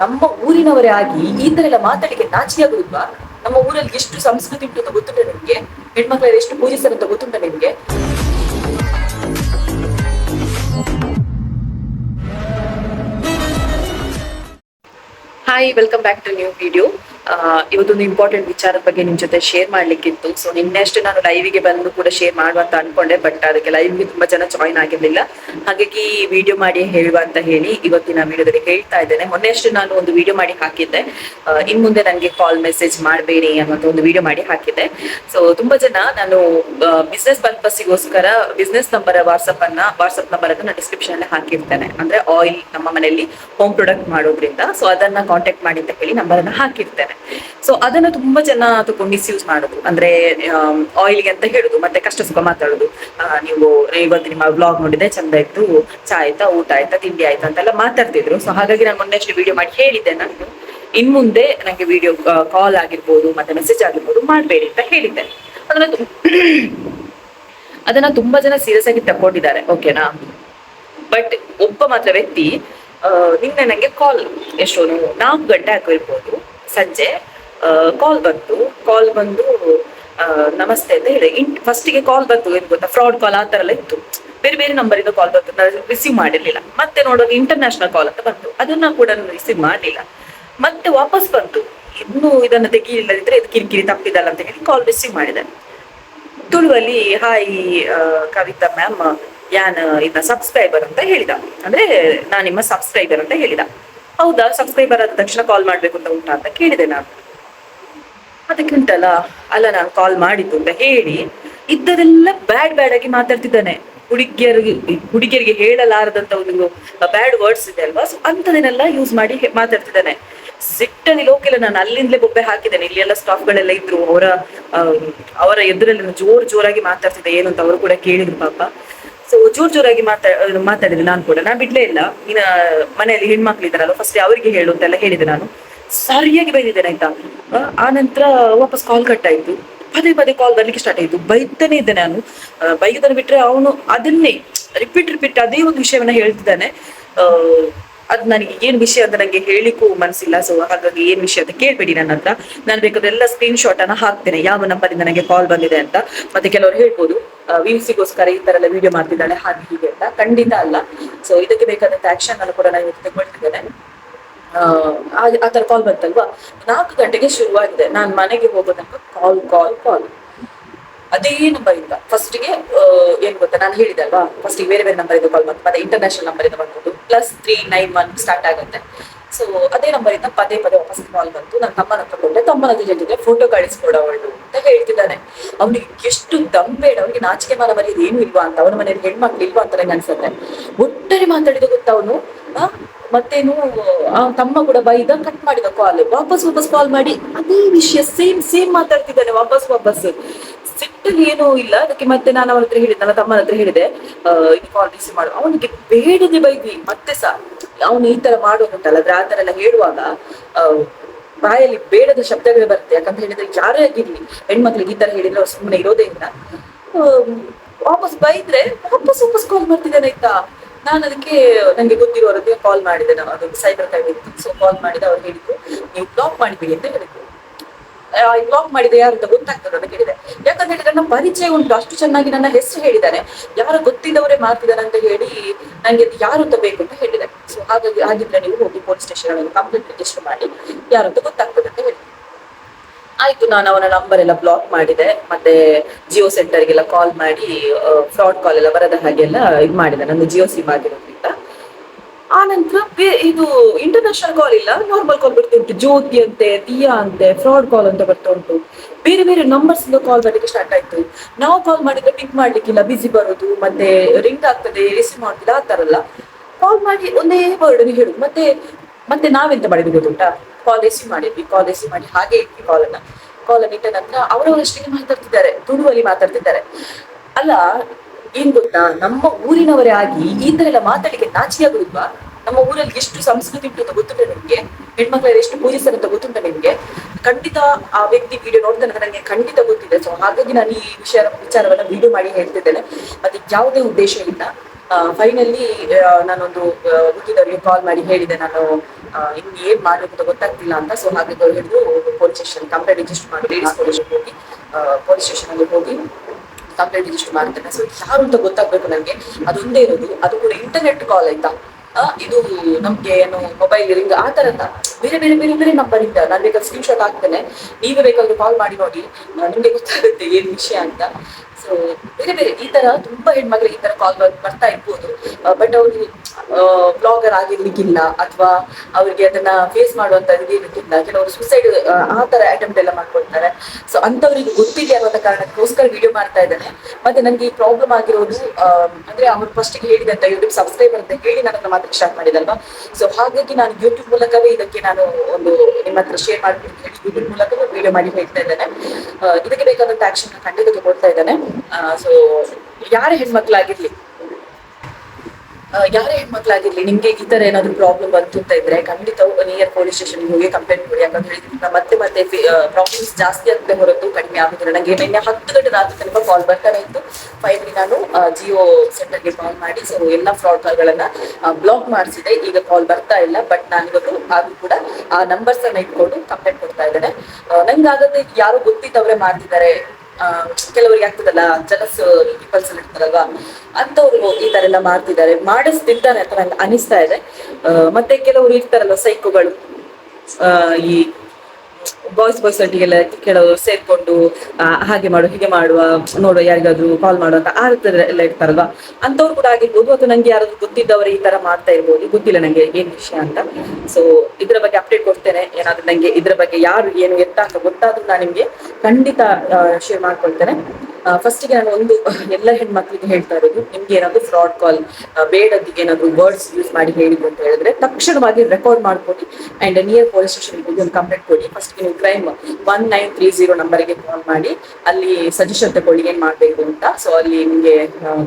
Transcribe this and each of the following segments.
ನಮ್ಮ ಊರಿನವರೇ ಆಗಿ ಈ ತರ ಎಲ್ಲ ಮಾತಾಡಿಗೆ ನಾಚಿಯಾಗುದಿಲ್ವಾ ನಮ್ಮ ಊರಲ್ಲಿ ಎಷ್ಟು ಸಂಸ್ಕೃತಿ ಉಂಟು ಅಂತ ಗೊತ್ತುಂಟ ನಿಮ್ಗೆ? ಹೆಣ್ಮಕ್ಳಲ್ಲಿ ಎಷ್ಟು ಪೂಜಿಸ್ತಾರೆ ಅಂತ ಗೊತ್ತುಂಟ ನಿಮ್ಗೆ? Hi welcome back to new video ಇವತ್ತೊಂದು ಇಂಪಾರ್ಟೆಂಟ್ ವಿಚಾರದ ಬಗ್ಗೆ ನಿಮ್ ಜೊತೆ ಶೇರ್ ಮಾಡ್ಲಿಕ್ಕಿತ್ತು. ಸೊ ನಿನ್ನೆಷ್ಟು ನಾನು ಲೈವಿಗೆ ಬಂದು ಕೂಡ ಶೇರ್ ಮಾಡುವ ಅಂತ ಅನ್ಕೊಂಡೆ ಬಟ್ ಅದಕ್ಕೆ ಲೈವ್ಗೆ ತುಂಬಾ ಜನ ಜಾಯಿನ್ ಆಗಿರ್ಲಿಲ್ಲ. ಹಾಗಾಗಿ ವಿಡಿಯೋ ಮಾಡಿ ಹೇಳುವ ಅಂತ ಹೇಳಿ ಇವತ್ತಿನ ವಿಡಿಯೋದಲ್ಲಿ ಹೇಳ್ತಾ ಇದ್ದೇನೆ. ಮೊನ್ನೆಷ್ಟು ನಾನು ಒಂದು ವಿಡಿಯೋ ಮಾಡಿ ಹಾಕಿದ್ದೆ. ಇನ್ ಮುಂದೆ ನನಗೆ ಕಾಲ್ ಮೆಸೇಜ್ ಮಾಡಬೇಡಿ ಅನ್ನೋ ಒಂದು ವಿಡಿಯೋ ಮಾಡಿ ಹಾಕಿದ್ದೆ. ಸೊ ತುಂಬಾ ಜನ ನಾನು ಬಿಸ್ನೆಸ್ ಪರ್ಪಸ್ಸಿಗೋಸ್ಕರ ಬಿಸ್ನೆಸ್ ನಂಬರ್ ವಾಟ್ಸಪ್ ಅನ್ನ ವಾಟ್ಸಪ್ ನಂಬರ್ ಅನ್ನ ನಾನು ಡಿಸ್ಕ್ರಿಪ್ಷನ್ ಅಲ್ಲಿ ಹಾಕಿರ್ತೇನೆ. ಅಂದ್ರೆ ಆಯಿಲ್ ನಮ್ಮ ಮನೆಯಲ್ಲಿ ಹೋಮ್ ಪ್ರಾಡಕ್ಟ್ ಮಾಡೋದ್ರಿಂದ. ಸೊ ಅದನ್ನ ಕಾಂಟ್ಯಾಕ್ಟ್ ಮಾಡಿ ಅಂತ ಹೇಳಿ ನಂಬರ್ ಅನ್ನ ಹಾಕಿರ್ತೇನೆ. ಸೊ ಅದನ್ನ ತುಂಬಾ ಜನ ತಗೊಂಡು ಮಿಸ್ಯೂಸ್ ಮಾಡುದು. ಅಂದ್ರೆ ಆಯಿಲ್ಗೆ ಅಂತ ಹೇಳುದು, ಮತ್ತೆ ಕಷ್ಟ ಸುಖ ಮಾತಾಡುದು. ನೀವು ಇವತ್ತು ನಿಮ್ಮ ಬ್ಲಾಗ್ ನೋಡಿದೆ ಚಂದ ಇತ್ತು, ಚಾ ಆಯ್ತಾ, ಊಟ ಆಯ್ತಾ, ತಿಂಡಿ ಆಯ್ತಾ ಅಂತೆಲ್ಲ ಮಾತಾಡ್ತಿದ್ರು. ಸೊ ಹಾಗಾಗಿ ನಾನು ಮೊನ್ನೆಷ್ಟು ವಿಡಿಯೋ ಮಾಡಿ ಹೇಳಿದ್ದೆ ನಾನು. ಇನ್ ಮುಂದೆ ನಂಗೆ ವಿಡಿಯೋ ಕಾಲ್ ಆಗಿರ್ಬೋದು, ಮತ್ತೆ ಮೆಸೇಜ್ ಆಗಿರ್ಬೋದು ಮಾಡಬೇಡಿ ಅಂತ ಹೇಳಿದ್ದೆ. ಅದನ್ನ ಅದನ್ನ ತುಂಬಾ ಜನ ಸೀರಿಯಸ್ ಆಗಿ ತಕೊಂಡಿದ್ದಾರೆ ಓಕೆನಾ ಬಟ್ ಒಬ್ಬ ಮಾತ್ರ ವ್ಯಕ್ತಿ ನಿನ್ನೆ ನನಗೆ ಕಾಲ್ ಎಷ್ಟೊಂದು ನಾಲ್ಕು ಗಂಟೆ ಆಗಿರ್ಬೋದು ಸಂಜೆ ಕಾಲ್ ಬಂತು. ಕಾಲ್ ಬಂದು ನಮಸ್ತೆ ಅಂತ ಹೇಳಿ ಇನ್ ಫಸ್ಟಿಗೆ ಕಾಲ್ ಬಂತು, ಏನ್ ಗೊತ್ತಾ? ಫ್ರಾಡ್ ಕಾಲ್ ಆ ಥರ ಎಲ್ಲ ಇತ್ತು. ಬೇರೆ ಬೇರೆ ನಂಬರ್ ಇಂದ ಕಾಲ್ ಬಂತು. ನಾನು ರಿಸೀವ್ ಮಾಡಿರ್ಲಿಲ್ಲ. ಮತ್ತೆ ನೋಡುವಾಗ ಇಂಟರ್ನ್ಯಾಷನಲ್ ಕಾಲ್ ಅಂತ ಬಂತು. ಅದನ್ನ ಕೂಡ ನಾನು ರಿಸೀವ್ ಮಾಡಲಿಲ್ಲ. ಮತ್ತೆ ವಾಪಸ್ ಬಂತು. ಇನ್ನು ಇದನ್ನ ತೆಗಿಲಿಲ್ಲದಿದ್ರೆ ಇದು ಕಿರಿಕಿರಿ ತಪ್ಪಿದಲ್ಲ ಅಂತ ಹೇಳಿ ಕಾಲ್ ರಿಸೀವ್ ಮಾಡಿದೆ. ತುಳುವಲ್ಲಿ ಹಾಯ್ ಕವಿತಾ ಮ್ಯಾಮ್ ಯಾನ್ ಇನ್ನ ಸಬ್ಸ್ಕ್ರೈಬರ್ ಅಂತ ಹೇಳಿದ. ಅಂದ್ರೆ ನಾ ನಿಮ್ಮ ಸಬ್ಸ್ಕ್ರೈಬರ್ ಅಂತ ಹೇಳಿದ. ಹೌದಾ ಸಬ್ಸ್ಕ್ರೈಬರ್ ಆದ ತಕ್ಷಣ ಕಾಲ್ ಮಾಡ್ಬೇಕು ಅಂತ ಉಂಟಾ ಅಂತ ಕೇಳಿದೆ ನಾನು. ಅದಕ್ಕೆ ಉಂಟಲ್ಲ, ಅಲ್ಲ ನಾನು ಕಾಲ್ ಮಾಡಿದ್ದು ಅಂತ ಹೇಳಿ ಇದ್ದದೆಲ್ಲ ಬ್ಯಾಡ್ ಬ್ಯಾಡ್ ಆಗಿ ಮಾತಾಡ್ತಿದ್ದಾನೆ. ಹುಡುಗಿಯರಿಗೆ ಹುಡುಗಿಯರಿಗೆ ಹೇಳಲಾರದಂತ ಒಂದು ಬ್ಯಾಡ್ ವರ್ಡ್ಸ್ ಇದೆ ಅಲ್ವಾ? ಸೊ ಅಂತದನ್ನೆಲ್ಲ ಯೂಸ್ ಮಾಡಿ ಮಾತಾಡ್ತಿದ್ದಾನೆ. ಸಿಟ್ಟಲ್ಲಿ ಲೋಕಿಲ್ಲ ನಾನು ಅಲ್ಲಿಂದಲೇ ಬೊಬ್ಬೆ ಹಾಕಿದ್ದೇನೆ. ಇಲ್ಲಿ ಎಲ್ಲ ಸ್ಟಾಫ್ ಗಳೆಲ್ಲ ಇದ್ರು, ಅವರ ಅವರ ಎದುರಲ್ಲಿ ಜೋರ್ ಜೋರಾಗಿ ಮಾತಾಡ್ತಿದ್ದೆ. ಏನು ಅಂತ ಅವರು ಕೂಡ ಕೇಳಿದ್ರು ಪಾಪ. ಸೊ ಜೋರ್ ಜೋರಾಗಿ ಮಾತಾ ಮಾತಾಡಿದೆ ನಾನು ಕೂಡ. ನಾನು ಬಿಡ್ಲೇ ಇಲ್ಲ. ಇನ್ನ ಮನೆಯಲ್ಲಿ ಹೆಣ್ಮಕ್ಳು ಇದ್ದಾರಲ್ಲ ಫಸ್ಟ್ ಅವರಿಗೆ ಹೇಳು ಅಂತೆಲ್ಲ ಹೇಳಿದೆ ನಾನು. ಸರಿಯಾಗಿ ಬೈದಿದ್ದೇನೆ ಆಯ್ತಾ? ಆ, ನಂತರ ವಾಪಸ್ ಕಾಲ್ ಕಟ್ ಆಯ್ತು ಪದೇ ಪದೇ ಕಾಲ್ ಬರ್ಲಿಕ್ಕೆ ಸ್ಟಾರ್ಟ್ ಆಯ್ತು. ಬೈತಾನೆ ಇದ್ದೆ ನಾನು. ಆ, ಬೈಯೋದನ್ನ ಬಿಟ್ರೆ ಅವನು ಅದನ್ನೇ ರಿಪೀಟ್ ರಿಪೀಟ್ ಅದೇ ಒಂದು ವಿಷಯವನ್ನ ಹೇಳ್ತಿದ್ದಾನೆ. ಅದ್ ನನಗೆ ಏನ್ ವಿಷಯ ಅಂತ ನಂಗೆ ಹೇಳಿಕ್ಕೂ ಮನಸ್ಸಿಲ್ಲ ಸೊ ಹಾಗಾಗಿ ಏನ್ ವಿಷಯ ಅಂತ ಕೇಳ್ಬೇಡಿ ನನ್ನ ಹತ್ರ. ನಾನು ಬೇಕಾದ್ರೆ ಎಲ್ಲ ಸ್ಕ್ರೀನ್ ಶಾಟ್ ಅನ್ನ ಹಾಕ್ತೇನೆ. ಯಾವ ನಂಬರಿಂದ ನನಗೆ ಕಾಲ್ ಬಂದಿದೆ ಅಂತ. ಮತ್ತೆ ಕೆಲವರು ಹೇಳ್ಬೋದು ವ್ಯೂಸಿಗೋಸ್ಕರ ಈ ತರ ಎಲ್ಲ ವಿಡಿಯೋ ಮಾಡ್ತಿದ್ದಾಳೆ ಹಾಗೆ ಹೀಗೆ ಅಂತ. ಖಂಡಿತ ಅಲ್ಲ. ಸೊ ಇದಕ್ಕೆ ಬೇಕಾದಂತ ಆಕ್ಷನ್ ಅನ್ನು ಕೂಡ ನಾನು ತಗೊಳ್ತಿದ್ದೇನೆ ಆ, ತರ ಕಾಲ್ ಬಂತಲ್ವಾ? ನಾಲ್ಕು ಗಂಟೆಗೆ ಶುರುವಾಗಿದೆ. ನಾನು ಮನೆಗೆ ಹೋಗೋ ತನಕ ಕಾಲ್ ಕಾಲ್ ಕಾಲ್ ಅದೇ ನಂಬರ್ ಇಂದ ಫಸ್ಟಿಗೆ ಏನ್ ಗೊತ್ತಾ? ನಾನು ಹೇಳಿದೆ ಅಲ್ವಾ? ಫಸ್ಟ್ ಬೇರೆ ಬೇರೆ ನಂಬರ್ ಇಂದ ಕಾಲ್ ಬಂತು. ಮತ್ತೆ ಇಂಟರ್ನ್ಯಾಷನಲ್ ನಂಬರ್ ಇಂದ ಬಂದ್ಬಿಟ್ಟು plus three nine one start ಆಗುತ್ತೆ. ಸೊ ಅದೇ ನಂಬರಿಂದ ಪದೇ ಪದೇ ವಾಪಸ್ ಕಾಲ್ ಬಂತು. ನನ್ನ ತಮ್ಮನ ಹತ್ರ ಕೊಟ್ಟೆ ತಮ್ಮನ ಹತ್ರ ಹೇಳ್ತಿದ್ದೆ ಫೋಟೋ ಕಳಿಸ್ಕೊಡವಳು ಅಂತ ಹೇಳ್ತಿದ್ದಾನೆ. ಅವನಿಗೆ ಎಷ್ಟು ದಮ್ ಬೇಡ. ಅವನಿಗೆ ನಾಚಿಕೆ ಮರ ಮರ್ಯಾದೆ ಏನು ಇಲ್ವಾ ಅಂತ. ಅವನ ಮನೆಯಲ್ಲಿ ಹೆಣ್ಮಕ್ಳು ಇಲ್ವಾ ಅಂತ ನಂಗೆ ಅನ್ಸುತ್ತೆ. ಒಟ್ಟರೆ ಮಾತಾಡಿದ ಗೊತ್ತಾ ಅವನು ಮತ್ತೇನು ತಮ್ಮ ಕೂಡ ಬೈದ ಕಟ್ ಮಾಡಿದ ಕಾಲ್ ವಾಪಸ್ ವಾಪಸ್ ಕಾಲ್ ಮಾಡಿ, ಅದೇ ವಿಷಯ ಸೇಮ್ ಸೇಮ್ ಮಾತಾಡ್ತಿದ್ದಾನೆ ವಾಪಸ್ ವಾಪಸ್. ಸಿಟ್ಟಲ್ಲಿ ಏನೂ ಇಲ್ಲ. ಅದಕ್ಕೆ ಮತ್ತೆ ನಾನು ಅವನ ಹತ್ರ ಹೇಳಿದ್ದೆ, ನನ್ನ ತಮ್ಮನ ಹತ್ರ ಹೇಳಿದೆ ಕಾಲ್ ರಿಸೀವ್ ಮಾಡು. ಅವನಿಗೆ ಬೇಡದೆ ಬೈದ್ವಿ. ಮತ್ತೆ ಸಹ ಅವನು ಈ ತರ ಮಾಡೋದುಂಟಲ್ಲ ಆದ್ರೆ ಆ ತರ ಎಲ್ಲ ಹೇಳುವಾಗ ಬಾಯಲ್ಲಿ ಬೇಡದ ಶಬ್ದಗಳು ಬರುತ್ತೆ. ಯಾಕಂತ ಹೇಳಿದ್ರೆ ಯಾರೇ ಆಗಿರ್ಲಿ, ಹೆಣ್ಮಕ್ಳಿಗೆ ಈ ತರ ಹೇಳಿದ್ರೆ ಅವ್ರು ಸುಮ್ಮನೆ ಇರೋದೇ ಇಲ್ಲ. ವಾಪಸ್ ಬೈದ್ರೆ ವಾಪಸ್ ವಾಪಸ್ ಕಾಲ್ ಮಾಡ್ತಿದ್ದಾನೆ ಆಯ್ತಾ? ನಾನು ಅದಕ್ಕೆ ನಂಗೆ ಗೊತ್ತಿರೋರಿಗೆ ಕಾಲ್ ಮಾಡಿದೆ. ನಾವು ಅದು ಸೈಬರ್ ಕ್ರೈಮ್ ಸೊ ಕಾಲ್ ಮಾಡಿದ, ಅವ್ರು ಹೇಳಿದ್ರು, ನೀವು ಬ್ಲಾಕ್ ಮಾಡಿಬಿಡಿ ಅಂತ ಹೇಳಿದ್ರು. ಬ್ಲಾಕ್ ಮಾಡಿದೆ ಯಾರು ಅಂತ ಗೊತ್ತಾಗ್ತದೆ ಅಂತ ಹೇಳಿದೆ ಯಾಕಂತ ಹೇಳಿದ್ರೆ ನನ್ನ ಪರಿಚಯ ಉಂಟು. ಅಷ್ಟು ಚೆನ್ನಾಗಿ ನನ್ನ ಹೆಸರು ಹೇಳಿದ್ದಾನೆ ಯಾರು ಗೊತ್ತಿದ್ದವರೇ ಮಾಡ್ತಿದ್ದಾರೆ ಅಂತ ಹೇಳಿ ನಂಗೆ ಯಾರು ಅಂತ ಬೇಕು ಅಂತ ಹೇಳಿದೆ ಸೊ ಹಾಗಾಗಿ ಹಾಗಿದ್ರೆ ನೀವು ಹೋಗಿ ಪೊಲೀಸ್ ಸ್ಟೇಷನ್ ಅಲ್ಲಿ ಕಂಪ್ಲೇಂಟ್ ರಿಜಿಸ್ಟರ್ ಮಾಡಿ ಯಾರು ಅಂತ ಗೊತ್ತಾಗ್ತದೆ ಅಂತ ಹೇಳಿ. ಆಯ್ತು, ನಾನು ಅವನ ನಂಬರ್ ಎಲ್ಲ ಬ್ಲಾಕ್ ಮಾಡಿದೆ. ಮತ್ತೆ ಜಿಯೋ ಸೆಂಟರ್ಗೆಲ್ಲ ಕಾಲ್ ಮಾಡಿ ಫ್ರಾಡ್ ಕಾಲ್ ಎಲ್ಲ ಬರದ ಹಾಗೆಲ್ಲ ಇದು ಮಾಡಿದೆ. ನಂದು ಜಿಯೋ ಸಿಮ್ ಆಗಿರೋದ್ರಿಂದ. ಆ ನಂತರ ಇದು ಇಂಟರ್ನ್ಯಾಷನಲ್ ಕಾಲ್ ಇಲ್ಲ ನಾರ್ಮಲ್ ಕಾಲ್ ಬರ್ತಾ ಉಂಟು. ಜ್ಯೋತಿ ಅಂತೆ, ದಿಯಾ ಅಂತೆ ಫ್ರಾಡ್ ಕಾಲ್ ಅಂತ ಬರ್ತಾ ಉಂಟು. ಬೇರೆ ಬೇರೆ ನಂಬರ್ಸ್ ಇಂದ ಕಾಲ್ ಮಾಡಲಿಕ್ಕೆ ಸ್ಟಾರ್ಟ್ ಆಯ್ತು. ನಾವು ಕಾಲ್ ಮಾಡಿದ್ರೆ ಪಿಕ್ ಮಾಡ್ಲಿಕ್ಕಿಲ್ಲ ಬಿಸಿ ಬರೋದು, ಮತ್ತೆ ರಿಂಗ್ ಆಗ್ತದೆ ರಿಸೀವ್ ಮಾಡ್ತಿಲ್ಲ, ಆ ತರ ಎಲ್ಲ ಕಾಲ್ ಮಾಡಿ ಒಂದೇ ವರ್ಡ್ ಹೇಳುದು ಮತ್ತೆ ಮತ್ತೆ ನಾವೆಂತ ಮಾಡಿದ್ವಿ ಗೊತ್ತುಂಟಾ? ಕಾಲ್ ರಿಸೀವ್ ಮಾಡಿದ್ವಿ ಕಾಲ್ ರಿಸೀವ್ ಮಾಡಿ, ಹಾಗೆ ಇಟ್ವಿ ಕಾಲ್ ಅನ್ನ. ಕಾಲ್ ಅನ್ನ ಇಟ್ಟ ನಂತರ ಅವರವರಷ್ಟಿಗೆ ಮಾತಾಡ್ತಿದ್ದಾರೆ, ತುಳುವಲ್ಲಿ ಮಾತಾಡ್ತಿದ್ದಾರೆ. ಅಲ್ಲ, ಏನ್ ಗೊತ್ತಾ? ನಮ್ಮ ಊರಿನವರೇ ಆಗಿ ಈ ತರ ಎಲ್ಲ ಮಾತಾಡಿಕೆ ನಾಚಿಕೆ ಆಗುದಿಲ್ವಾ ನಮ್ಮ ಊರಲ್ಲಿ ಎಷ್ಟು ಸಂಸ್ಕೃತಿ ಉಂಟು ಅಂತ ಗೊತ್ತುಂಟ ನಿಮ್ಗೆ? ಹೆಣ್ಮಕ್ಳಲ್ಲಿ ಎಷ್ಟು ಪೂಜಿಸ್ತಾರೆ ಅಂತ ಗೊತ್ತುಂಟ ನಿಮ್ಗೆ? ಖಂಡಿತ ಆ ವ್ಯಕ್ತಿ ವಿಡಿಯೋ ನೋಡ್ತಾನೆ ಅಂತ ನನಗೆ ಖಂಡಿತ ಗೊತ್ತಿದೆ. ಸೊ ಹಾಗಾಗಿ ನಾನು ಈ ವಿಷಯ ವಿಚಾರವನ್ನ ವಿಡಿಯೋ ಮಾಡಿ ಹೇಳ್ತಿದ್ದೇನೆ. ಮತ್ತೆ ಯಾವುದೇ ಉದ್ದೇಶ ಇಲ್ಲ. ಫೈನಲಿ ನಾನೊಂದು ಗೊತ್ತಿದ್ದವರಿಗೆ ಕಾಲ್ ಮಾಡಿ ಹೇಳಿದೆ. ನಾನು ಇನ್ನು ಏನ್ ಮಾಡ್ಬೇಕು ಅಂತ ಗೊತ್ತಾಗ್ತಿಲ್ಲ ಅಂತ. ಸೊ ಹಾಗಾಗಿ ಅವ್ರು ಹೇಳಿದ್ರು ಪೊಲೀಸ್ ಸ್ಟೇಷನ್ ಕಂಪ್ಲೇಂಟ್ ರಿಜಿಸ್ಟರ್ ಮಾಡಿ ಲೇಡೀಸ್ ಹೋಗಿ ಪೊಲೀಸ್ ಸ್ಟೇಷನ್ ಅಲ್ಲಿ ಹೋಗಿ ಕಂಪ್ಲೇಂಟ್ ರಿಜಿಸ್ಟರ್ ಮಾಡ್ತೇನೆ. ಸೊ ಯಾರು ಅಂತ ಗೊತ್ತಾಗ್ಬೇಕು ನನಗೆ ಅದೊಂದೇ ಇರೋದು. ಅದು ಕೂಡ ಇಂಟರ್ನೆಟ್ ಕಾಲ್ ಆಯ್ತಾ? ಇದು ನಮ್ಗೆ ಏನು ಮೊಬೈಲ್ ರಿಂಗ್ ಆ ತರದ ಬೇರೆ ಬೇರೆ ಬೇರೆ ಬೇರೆ ನಂಬರ್ ಇಂದ. ನಾನು ಬೇಕಾದ್ರೆ ಸ್ಕ್ರೀನ್ ಶಾಟ್ ಹಾಕ್ತೇನೆ. ನೀವೇ ಬೇಕಾದ್ರೆ ಕಾಲ್ ಮಾಡಿ ನೋಡಿ. ನಿಮ್ಗೆ ಗೊತ್ತಾಗುತ್ತೆ ಏನ್ ವಿಷಯ ಅಂತ. ಸೊ ಬೇರೆ ಬೇರೆ, ಈ ತರ ತುಂಬಾ ಹೆಣ್ಮಕ್ಳಿಗೆ ಈ ತರ ಕಾಲ್ ಬರ್ತಾ ಇರ್ಬೋದು. ಬಟ್ ಅವರು ಬ್ಲಾಗರ್ ಆಗಿರ್ಲಿಕ್ಕಿಲ್ಲ ಅಥವಾ ಅವ್ರಿಗೆ ಅದನ್ನ ಫೇಸ್ ಮಾಡುವಂತದ್ದು ಇರ್ಲಿಕ್ಕಿಲ್ಲ. ಕೆಲವರು ಸುಸೈಡ್ ಆ ತರ ಅಟೆಂಪ್ಟ್ ಎಲ್ಲ ಮಾಡ್ಕೊಳ್ತಾರೆ. ಸೊ ಅಂತವ್ರಿಗೆ ಗೊತ್ತಿದೆ ಅನ್ನೋ ಕಾರಣಕ್ಕೋಸ್ಕರ ವಿಡಿಯೋ ಮಾಡ್ತಾ ಇದ್ದಾನೆ. ಮತ್ತೆ ನನಗೆ ಈ ಪ್ರಾಬ್ಲಮ್ ಆಗಿರೋದು ಅಂದ್ರೆ ಅವ್ರು ಫಸ್ಟ್ಗೆ ಹೇಳಿದಂತ ಯೂಟ್ಯೂಬ್ ಸಬ್ಸ್ಕ್ರೈಬರ್ ಅಂತ ಹೇಳಿ ನನ್ನ ಮಾತ್ರ ಸ್ಟಾರ್ಟ್ ಮಾಡಿದಲ್ವಾ? ಸೊ ಹಾಗಾಗಿ ನಾನು ಯೂಟ್ಯೂಬ್ ಮೂಲಕವೇ ಇದಕ್ಕೆ ನಾನು ಒಂದು ನಿಮ್ಮ ಹತ್ರ ಶೇರ್ ಮಾಡ್ಬಿಟ್ಟು ಯೂಟ್ಯೂಬ್ ಮೂಲಕವೇ ವಿಡಿಯೋ ಮಾಡಿ ಹೇಳ್ತಾ ಇದ್ದೇನೆ. ಇದಕ್ಕೆ ಬೇಕಾದಂತ ಆಕ್ಷನ್ ಖಂಡಿತ ಕೊಡ್ತಾ ಇದ್ದೇನೆ. ಸೊ ಯಾರೇ ಹೆಣ್ಮಕ್ಳಾಗಿರ್ಲಿ? ಯಾರೆ ಹೆಣ್ಮಕ್ಳಾಗಿರ್ಲಿ? ನಿಮ್ಗೆ ಈ ತರ ಏನಾದ್ರು ಪ್ರಾಬ್ಲಮ್ ಬಂತು ಅಂತ ಇದ್ರೆ ಖಂಡಿತ ನಿಯರ್ ಪೊಲೀಸ್ ಸ್ಟೇಷನ್ ಹೋಗಿ ಕಂಪ್ಲೇಂಟ್ ಕೊಡಿ. ಯಾಕಂದ್ರೆ ಹೇಳಿದ್ರೆ ಮತ್ತೆ ಮತ್ತೆ ಪ್ರಾಬ್ಲಮ್ಸ್ ಜಾಸ್ತಿ ಆಗ್ತದೆ ಹೊರತು ಕಡಿಮೆ ಆಗುದಿಲ್ಲ. ನಂಗೆ ನಿನ್ನೆ ಹತ್ತು ಗಂಟೆ ರಾತ್ರಿ ತನಕ ಕಾಲ್ ಬರ್ತಾನೆ ಇತ್ತು. ಫೈನಲಿ ನಾನು ಜಿಯೋ ಸೆಂಟರ್ಗೆ ಕಾಲ್ ಮಾಡಿ ಸೊ ಎಲ್ಲ ಫ್ರಾಡ್ ಕಾಲ್ಗಳನ್ನ ಬ್ಲಾಕ್ ಮಾಡಿಸಿದೆ. ಈಗ ಕಾಲ್ ಬರ್ತಾ ಇಲ್ಲ ಬಟ್ ನಾನು ಇವತ್ತು ಅದು ಕೂಡ ಆ ನಂಬರ್ಸ್ ಅನ್ನ ಇಟ್ಕೊಂಡು ಕಂಪ್ಲೇಂಟ್ ಕೊಡ್ತಾ ಇದ್ದೇನೆ. ನಂಗೆ ಆಗತ್ತೆ ಯಾರು ಗೊತ್ತಿದ್ದವರೇ ಮಾಡ್ತಿದ್ದಾರೆ. ಕೆಲವರಿಗೆ ಆಗ್ತದಲ್ಲ, ಜನಸ್ ಪೀಪಲ್ಸ್ ಇರ್ತಾರಲ್ವಾ? ಅಂತವ್ರು ಈ ತರ ಎಲ್ಲ ಮಾಡ್ತಿದ್ದಾರೆ. ಮಾಡಿಸ್ತಿದ್ದಾರೆ ಅಂತ ನಂಗೆ ಅನಿಸ್ತಾ ಇದೆ. ಮತ್ತೆ ಕೆಲವರು ಇರ್ತಾರಲ್ಲ, ಸೈಕೋಗಳು. ಈ ಬಾಯ್ಸ್ ಬಾಯ್ಸ್ ಒಟ್ಟಿಗೆಲ್ಲ ಕೆಲವರು ಸೇರ್ಕೊಂಡು ಹಾಗೆ ಮಾಡು, ಹೀಗೆ ಮಾಡುವ, ನೋಡುವ, ಯಾರಿಗಾದ್ರು ಕಾಲ್ ಮಾಡುವ ಅಂತ ಆ ಥರ ಎಲ್ಲ ಇರ್ತಾರಲ್ವಾ? ಅಂತವ್ರು ಕೂಡ ಆಗಿರ್ಬೋದು, ಅಥವಾ ನಂಗೆ ಯಾರಾದ್ರೂ ಗೊತ್ತಿದ್ದವರು ಈ ತರ ಮಾಡ್ತಾ ಇರ್ಬೋದು, ಗೊತ್ತಿಲ್ಲ ನಂಗೆ ಏನ್ ವಿಷಯ ಅಂತ. ಸೊ ಇದ್ರ ಬಗ್ಗೆ ಅಪ್ಡೇಟ್ ಕೊಡ್ತೇನೆ. ಏನಾದ್ರೂ ನಂಗೆ ಇದ್ರ ಬಗ್ಗೆ ಯಾರು ಏನು ಎತ್ತ ಅಂತ ಗೊತ್ತಾದ್ರೂ ನಾನು ನಿಮ್ಗೆ ಖಂಡಿತ ಶೇರ್ ಮಾಡ್ಕೊಳ್ತೇನೆ. ಫಸ್ಟಿಗೆ ನಾನು ಒಂದು, ಎಲ್ಲ ಹೆಣ್ಮಕ್ಳಿಗೆ ಹೇಳ್ತಾ ಇರೋದು, ನಿಮ್ಗೆ ಏನಾದ್ರು ಫ್ರಾಡ್ ಕಾಲ್ ಬೇಡದಿಗೆ ಏನಾದ್ರು ವರ್ಡ್ಸ್ ಯೂಸ್ ಮಾಡಿ ಹೇಳಿದ್ರು ಅಂತ ಹೇಳಿದ್ರೆ, ತಕ್ಷಣವಾಗಿ ರೆಕಾರ್ಡ್ ಮಾಡ್ಕೊಡಿ ಅಂಡ್ ನಿಯರ್ ಪೊಲೀಸ್ ಸ್ಟೇಷನ್ ಹೋಗಿ ಒಂದು ಕಂಪ್ಲೇಂಟ್ ಕೊಡಿ. ಫಸ್ಟ್ ನೀವು crime one nine three zero ನಂಬರ್ಗೆ ಕಾಲ್ ಮಾಡಿ, ಅಲ್ಲಿ ಸಜೆಷನ್ ತಗೊಳ್ಳಿ, ಏನ್ ಮಾಡ್ಬೇಕು ಅಂತ. ಸೊ ಅಲ್ಲಿ ನಿಮ್ಗೆ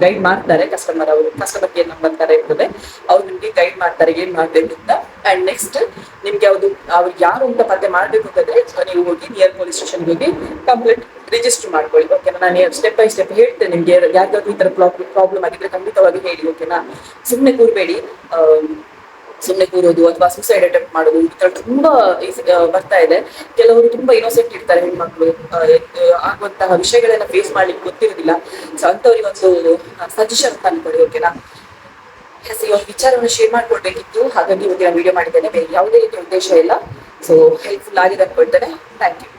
ಗೈಡ್ ಮಾಡ್ತಾರೆ ಕಸ್ಟಮರ್ ಅವರು ಕಸ್ಟಮರ್ ಕೇರ್ ನಂಬರ್ ತರ ಇರ್ತದೆ. ಅವ್ರು ನಿಮ್ಗೆ ಗೈಡ್ ಮಾಡ್ತಾರೆ, ಏನ್ ಮಾಡ್ಬೇಕು ಅಂತ. ಅಂಡ್ ನೆಕ್ಸ್ಟ್ ನಿಮ್ಗೆ ಯಾವ್ದು ಯಾರು ಅಂತ ಪತ್ತೆ ಮಾಡ್ಬೇಕು ಅಂತಂದ್ರೆ ನೀವು ಹೋಗಿ ನಿಯರ್ ಪೊಲೀಸ್ ಸ್ಟೇಷನ್ ಹೋಗಿ ಕಂಪ್ಲೇಂಟ್ ರಿಜಿಸ್ಟರ್ ಮಾಡ್ಕೊಳ್ಳಿ ಓಕೆನಾ ನಾನು ಸ್ಟೆಪ್ ಬೈ ಸ್ಟೆಪ್ ಹೇಳ್ತೇನೆ ನಿಮಗೆ ಯಾವ್ದಾದ್ರು ಈ ತರ ಪ್ರಾಬ್ಲಮ್ ಆಗಿದ್ರೆ ಖಂಡಿತವಾಗಿ ಹೇಳಿ ಓಕೆನಾ ಸುಮ್ಮನೆ ಕೂರ್ಬೇಡಿ. ಸುಮ್ಮನೆ ಕೂರೋದು ಅಥವಾ ಸುಸೈಡ್ ಅಟೆಂಪ್ಟ್ ಮಾಡೋದು, ಈ ತರ ತುಂಬಾ ಬರ್ತಾ ಇದೆ. ಕೆಲವರು ತುಂಬಾ ಇನೋಸೆಂಟ್ ಇರ್ತಾರೆ ಹೆಣ್ಮಕ್ಳು. ಆಗುವಂತಹ ವಿಷಯಗಳನ್ನ ಫೇಸ್ ಮಾಡ್ಲಿಕ್ಕೆ ಗೊತ್ತಿರೋದಿಲ್ಲ. ಸೊ ಅಂತವ್ರಿಗೆ ಒಂದು ಸಜೆಷನ್ ಅಂತ ಕೊಡಿ ಓಕೆನಾ ಎಸ್ ಈ ಒಂದು ವಿಚಾರವನ್ನು ಶೇರ್ ಮಾಡ್ಕೊಳ್ಬೇಕಿತ್ತು. ಹಾಗಾಗಿ ಇವತ್ತಿನ ವಿಡಿಯೋ ಮಾಡಿದ್ದೇನೆ. ಬೇರೆ ಯಾವುದೇ ರೀತಿಯ ಉದ್ದೇಶ ಇಲ್ಲ. ಸೊ ಹೆಲ್ಪ್ಫುಲ್ ಆಗಿದೆ ಅನ್ಕೊಳ್ತೇನೆ. Thank you